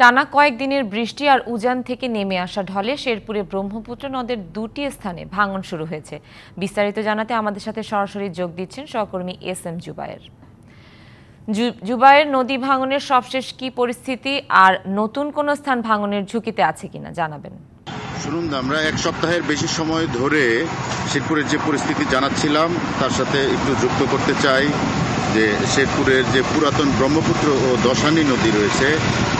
টানা কয়েকদিনের বৃষ্টি আর উজান থেকে নেমে আসা ঢলে শেরপুরে ব্রহ্মপুত্র নদের দুটি স্থানে ভাঙন শুরু হয়েছে। বিস্তারিত জানাতে আমাদের সাথে সরাসরি যোগ দিচ্ছেন সহকর্মী এস এম জুবায়ের। জুবায়ের নদী ভাঙনের সবশেষ কি পরিস্থিতি আর নতুন কোনো স্থান ভাঙনের ঝুঁকিতে আছে কিনা জানাবেন। শুনুন, আমরা এক সপ্তাহের বেশি সময় ধরে শেরপুরের যে পরিস্থিতি জানাচ্ছিলাম, তার সাথে একটু যুক্ত করতে চাই। যে শেরপুরের যে পুরাতন ব্রহ্মপুত্র ও দশানী নদী রয়েছে,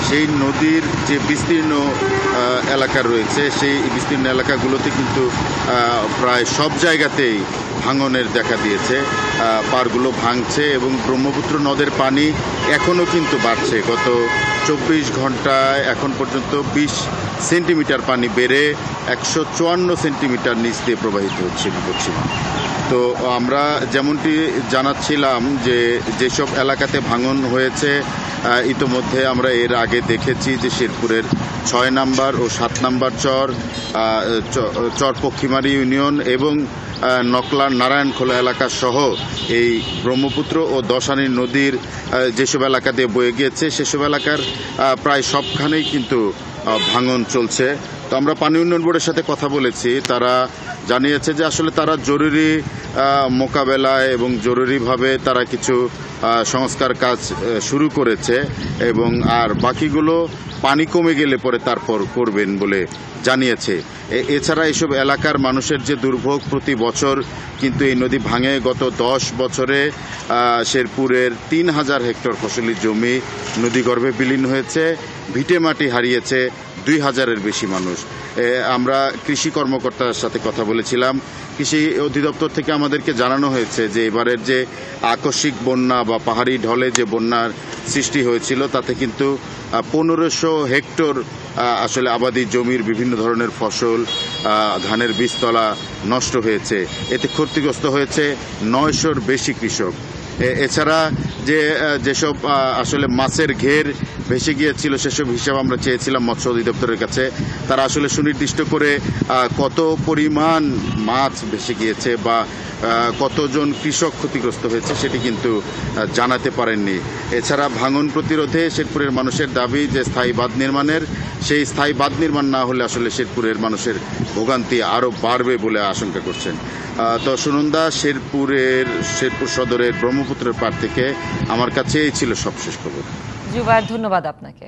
সেই নদীর যে বিস্তীর্ণ এলাকা রয়েছে, সেই বিস্তীর্ণ এলাকাগুলোতে কিন্তু প্রায় সব জায়গাতেই ভাঙনের দেখা দিয়েছে। পারগুলো ভাঙছে এবং ব্রহ্মপুত্র নদের পানি এখনও কিন্তু বাড়ছে। গত চব্বিশ ঘন্টায় এখন পর্যন্ত বিশ সেন্টিমিটার পানি বেড়ে একশো চুয়ান্ন সেন্টিমিটার নিচ দিয়ে প্রবাহিত হচ্ছে পশ্চিমা তো আমরা যেমনটি জানাচ্ছিলাম যে যেসব এলাকাতে ভাঙন হয়েছে ইতোমধ্যে আমরা এর আগে দেখেছি যে শেরপুরের ছয় নাম্বার ও সাত নাম্বার চর আহ, চ- চর পক্ষিমারি ইউনিয়ন এবং নকলার নকলা নারায়ণখোলা এলাকা সহ এই ব্রহ্মপুত্র ও দশানী নদীর যেসব এলাকা দিয়ে বয়ে গিয়েছে সেসব এলাকার প্রায় সবখানেই কিন্তু ভাঙন চলছে। তো আমরা পানি উন্নয়ন বোর্ডের সাথে কথা বলেছি। তারা জানিয়েছে যে আসলে তারা জরুরি মোকাবেলায় এবং জরুরিভাবে তারা কিছু সংস্কার কাজ শুরু করেছে এবং আর বাকিগুলো পানি কমে গেলে পরে তারপর করবেন বলে জানিয়েছে। এছাড়া এসব এলাকার মানুষের যে দুর্ভোগ প্রতি বছর কিন্তু এই নদী ভাঙে, গত দশ বছরে শেরপুরের তিন হাজার হেক্টর ফসলি জমি নদীগর্ভে বিলীন হয়েছে ভিটে মাটি হারিয়েছে দুই হাজারের বেশি মানুষ। আমরা কৃষি কর্মকর্তার সাথে কথা বলেছিলাম। কৃষি অধিদপ্তর থেকে আমাদেরকে জানানো হয়েছে যে, এবারের যে আকস্মিক বন্যা বা পাহাড়ি ঢলে যে বন্যার সৃষ্টি হয়েছিল, তাতে কিন্তু পনেরোশো হেক্টর আসলে আবাদি জমির বিভিন্ন ধরনের ফসল ধানের বীজতলা নষ্ট হয়েছে। এতে ক্ষতিগ্রস্ত হয়েছে নয়শোর বেশি কৃষক। এছাড়া যে যেসব আসলে মাছের ঘের ভেসে গিয়েছিল, সেসব হিসাব আমরা চেয়েছিলাম মৎস্য অধিদপ্তরের কাছে। তারা আসলে সুনির্দিষ্ট করে কত পরিমাণ মাছ ভেসে গিয়েছে বা কতজন কৃষক ক্ষতিগ্রস্ত হয়েছে সেটি কিন্তু জানাতে পারেননি। এছাড়া ভাঙন প্রতিরোধে শেরপুরের মানুষের দাবি যে স্থায়ী বাঁধ নির্মাণের, সেই স্থায়ী বাঁধ নির্মাণ না হলে আসলে শেরপুরের মানুষের ভোগান্তি আরও বাড়বে বলে আশঙ্কা করছেন। তো সুনন্দা শেরপুরের, শেরপুর সদরের ব্রহ্মপুত্রের পাড় থেকে আমার কাছে এই ছিল সবশেষ খবর। জুবায়ের ধন্যবাদ আপনাকে।